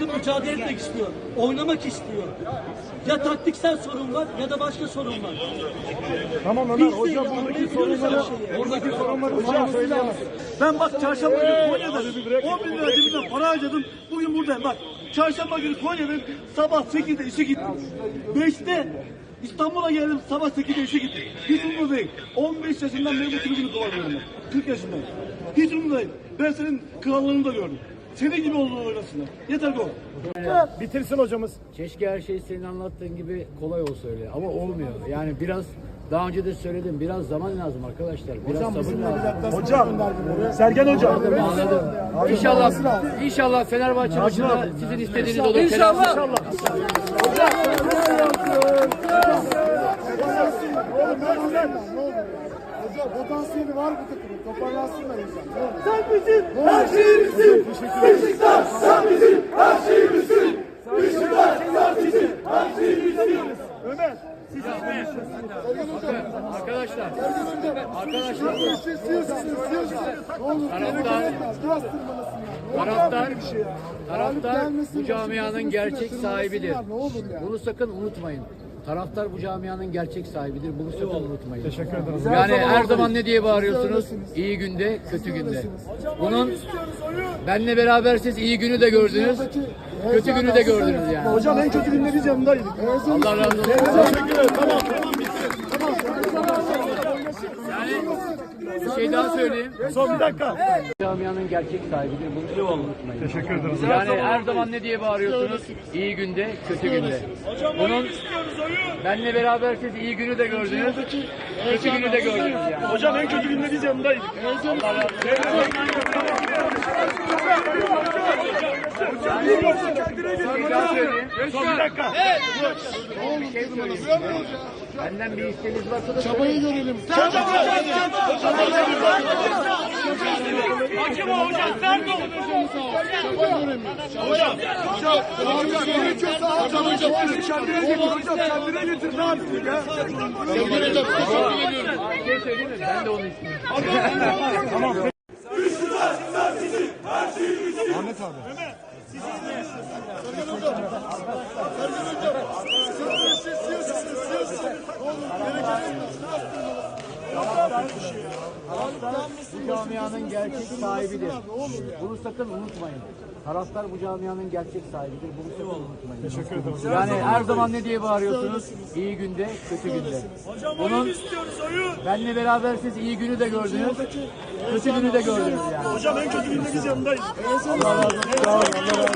mücadele etmek istiyor. Oynamak istiyor. Ya taktiksel sorun var ya da başka sorun var. Tamam Ömer Biz hocam buradaki sorunları, oradaki sorunları hocam söyleyemez. Ben bak çarşamba günü Konya'da 10 bin lira cebimden para harcadım. Bugün buradayım bak. Çarşamba günü Konya'dayım. Sabah 8'de işe gittim. 5'te İstanbul'a geldim sabah 8'de işe gittim. Hiç umurumda değil. 15 yaşından beri bu tribünü kovalıyorum ben. 40 yaşındayım. Hiç umurumda değil. Ben senin krallığını da gördüm. Senin gibi olduğunu oynasınlar. Yeter gol. Bitirsin hocamız. Keşke her şey senin anlattığın gibi kolay olsa öyle ama olmuyor. Yani biraz daha önce de söyledim biraz zaman lazım arkadaşlar. Biraz sabır lazım. Hocam, Sergen hocam. Anladım. İnşallah inşallah Fenerbahçe maçında sizin istediğiniz olur. İnşallah. Hocam potansiyeli var bu takımın. Toparlansınlar inşallah. Sen bizim her şeyimizsin. Beşiktaş sen bizim her şeyimizsin. Beşiktaş sen bizim her şeyimizsin. Ömer. Arkadaşlar Arkadaşlar. Bu işi istiyorsunuz, istiyorsunuz. Ne olur Taraftar-. Biraz tırmanasın ya. taraftar şey taraftar bu camianın gerçek sahibidir. Bunu sakın unutmayın. Taraftar bu camianın gerçek sahibidir. Bunu sakın unutmayın. Teşekkür ederim. Yani her zaman ne diye bağırıyorsunuz? İyi günde, kötü günde. Bunun benle beraber siz iyi günü de gördünüz, kötü günü de gördünüz yani. Hocam en kötü günde biz yanındaydık. Allah razı olsun. Teşekkür ederim. Tamam tamam bitti. Bir şey daha söyleyeyim. Son bir dakika. Camianın gerçek sahibidir. Bunu sakın unutmayın. Teşekkür ederiz. Yani her zaman ne diye bağırıyorsunuz? İyi günde, kötü günde. Bunun benle beraber siz iyi günü de gördünüz, kötü günü de gördünüz yani. Hocam en kötü günde biz yanındaydık. Allah razı olsun. Bir şey daha söyleyeyim. Son bir dakika. Bir şey bir isteğiniz varsa da Çabayı görelim. Hocam gerekiyorsa hocam hocam. Kendine getir hocam. Kendine getir. Ne yaptık ya? bir şey söyleyeyim mi? Ben de onu istiyorum. Ahmet abi. Bu camianın gerçek sahibidir. Bunu sakın unutmayın. Taraftar bu camianın gerçek sahibidir. Bunu sakın unutmayın. Teşekkür ederiz. Yani her zaman ne diye bağırıyorsunuz? İyi günde, kötü günde. Bunun benle beraber siz iyi günü de gördünüz, kötü günü de gördünüz yani. Hocam en kötü günde biz yanındaydık. Allah razı olsun.